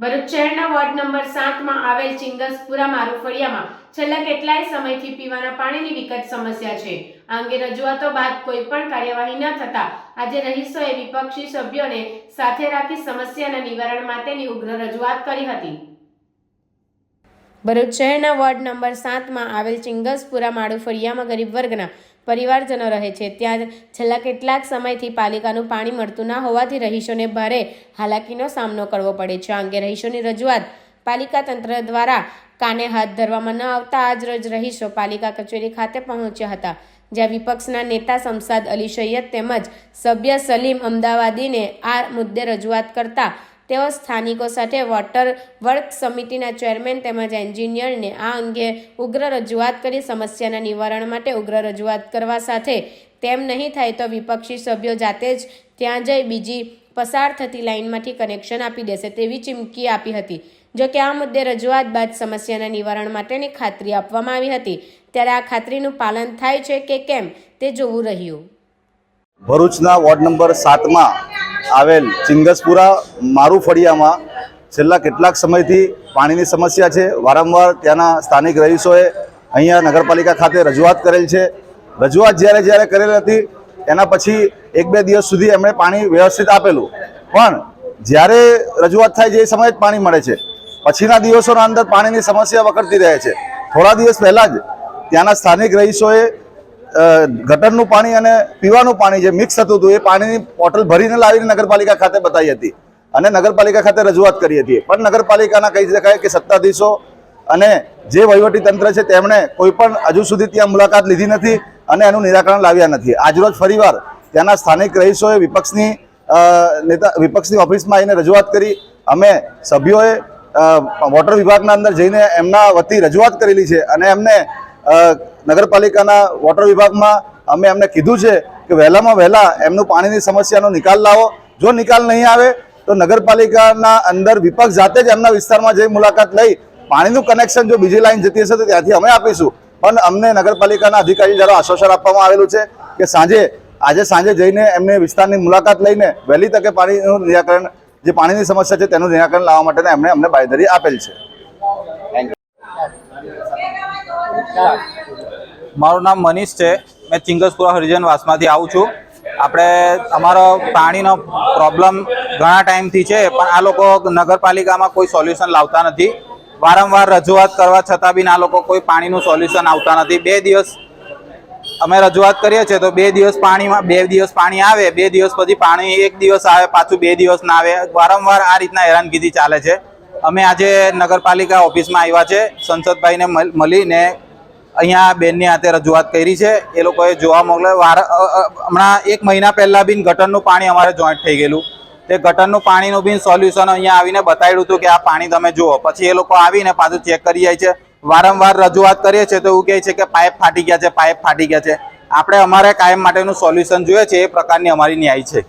ભરૂચ શહેરના ward number સાતમાં આવેલ ચિંગસપુરા મારુફળિયામાં છેલ્લા કેટલાય સમયથી પીવાના પાણીની વિકટ સમસ્યા છે. આ અંગે રજૂઆતો બાદ કોઈ પણ કાર્યવાહી ન થતા આજે રહીશોએ વિપક્ષી સભ્યોને સાથે રાખી સમસ્યાના નિવારણ માટેની ઉગ્ર રજૂઆત કરી હતી. ભરૂચ શહેરના વોર્ડ નંબર સાતમાં આવેલ ચિંગસપુરા માળુફળિયામાં ગરીબ વર્ગના પરિવારજનો રહે છે. ત્યાં છેલ્લા કેટલાક સમયથી પાલિકાનું પાણી મળતું ના હોવાથી રહીશોને ભારે હાલાકીનો સામનો કરવો પડે છે. આ અંગે રહીશોની રજૂઆત પાલિકા તંત્ર દ્વારા કાને હાથ ધરવામાં ન આવતા આજ રોજ રહીશો પાલિકા કચેરી ખાતે પહોંચ્યા હતા, જ્યાં વિપક્ષના નેતા શમસાદ અલી સૈયદ તેમજ સભ્ય સલીમ અમદાવાદીને આ મુદ્દે રજૂઆત કરતા તેઓ સ્થાનિકો સાથે વોટર વર્ક સમિતિના ચેરમેન તેમજ એન્જિનિયરને આ અંગે ઉગ્ર રજૂઆત કરી સમસ્યાના નિવારણ માટે ઉગ્ર રજૂઆત કરવા સાથે તેમ નહીં થાય તો વિપક્ષી સભ્યો જાતે જ ત્યાં જઈ બીજી પસાર થતી લાઇનમાંથી કનેક્શન આપી દેશે તેવી ચીમકી આપી હતી. જો કે આ મુદ્દે રજૂઆત બાદ સમસ્યાના નિવારણ માટેની ખાતરી આપવામાં આવી હતી. ત્યારે આ ખાતરીનું પાલન થાય છે કે કેમ તે જોવું રહ્યું. ભરૂચના વોર્ડ નંબર સાતમાં આવેલ ચિંગસપુરા મારું ફળિયામાં છેલ્લા કેટલાક સમયથી પાણીની સમસ્યા છે. વારંવાર ત્યાંના સ્થાનિક રહીશોએ અહીંયા નગરપાલિકા ખાતે રજૂઆત કરેલ છે. રજૂઆત જ્યારે જ્યારે કરેલ હતી, એના પછી એક બે દિવસ સુધી એમણે પાણી વ્યવસ્થિત આપેલું. પણ જ્યારે રજૂઆત થાય છે, એ સમયે જ પાણી મળે છે. પછીના દિવસોના અંદર પાણીની સમસ્યા વકરતી રહે છે. થોડા દિવસ પહેલાં જ ત્યાંના સ્થાનિક રહીશોએ ગટરનું પાણી અને પીવાનું પાણી જે મિક્સ થતું હતું, એ પાણીની બોટલ ભરીને લાવીને નગરપાલિકા ખાતે બતાવી હતી. અને નગરપાલિકા ખાતે રજૂઆત કરી હતી. પણ નગરપાલિકાના કહી શકાય કે સત્તાધીશો અને જે વહીવટી તંત્ર છે, તેમણે કોઈ પણ હજુ સુધી ત્યાં મુલાકાત લીધી નથી અને એનું નિરાકરણ લાવ્યા નથી. આજરોજ ફરીવાર ત્યાંના સ્થાનિક રહીશોએ વિપક્ષની નેતા, વિપક્ષની ઓફિસમાં આવીને રજૂઆત કરી. અમે સભ્યોએ વોટર વિભાગના અંદર જઈને એમના વતી રજૂઆત કરેલી છે અને એમને નગરપાલિકાના વોટર વિભાગમાં અમે એમને કીધું છે કે વહેલામાં વહેલા એમનું પાણીની સમસ્યાનો નિકાલ લાવો. જો નિકાલ નહીં આવે, તો નગરપાલિકાના અંદર વિપક્ષ જાતે જ એમના વિસ્તારમાં જઈ મુલાકાત લઈ પાણીનું કનેક્શન જો બીજી લાઈન જતી હશે તો ત્યાંથી અમે આપીશું. પણ અમને નગરપાલિકાના અધિકારી દ્વારા આશ્વાસન આપવામાં આવેલું છે કે સાંજે, આજે સાંજે જઈને એમને વિસ્તારની મુલાકાત લઈને વહેલી તકે પાણીનું નિરાકરણ, જે પાણીની સમસ્યા છે તેનું નિરાકરણ લાવવા માટે એમણે અમને બાંયધરી આપેલ છે. મારું નામ મનીષ છે. મેં ચિંગસપુરા હરિજન વાસમાંથી આવું છું. આપણે અમારો પાણીનો પ્રોબ્લેમ ઘણા ટાઈમથી છે, પણ આ લોકો નગરપાલિકામાં કોઈ સોલ્યુશન લાવતા નથી. વારંવાર રજૂઆત કરવા છતાં બી આ લોકો કોઈ પાણીનું સોલ્યુશન આવતા નથી. બે દિવસ અમે રજૂઆત કરીએ છીએ તો બે દિવસ પાણીમાં, બે દિવસ પાણી આવે, બે દિવસ પછી પાણી એક દિવસ આવે, પાછું બે દિવસ ના આવે. વારંવાર આ રીતના હેરાનગીરી ચાલે છે. અમે આજે નગરપાલિકા ઓફિસમાં આવ્યા છે. સંસદભાઈને મળીને અહીંયા બેનની હાથે રજૂઆત કરી છે. એ લોકોએ જોવા મોકલે વાર હમણાં એક મહિના પહેલાં બી ગટરનું પાણી અમારે જોઈન્ટ થઈ ગયેલું. તે ગટરનું પાણીનું બી સોલ્યુશન અહીંયા આવીને બતાવ્યું હતું કે આ પાણી તમે જુઓ. પછી એ લોકો આવીને પાછું ચેક કરી જાય છે. વારંવાર રજૂઆત કરીએ છીએ તો એવું કહે છે કે પાઇપ ફાટી ગયા છે, પાઇપ ફાટી ગયા છે. આપણે અમારે કાયમ માટેનું સોલ્યુશન જોઈએ છે. એ પ્રકારની અમારી ન્યાય છે.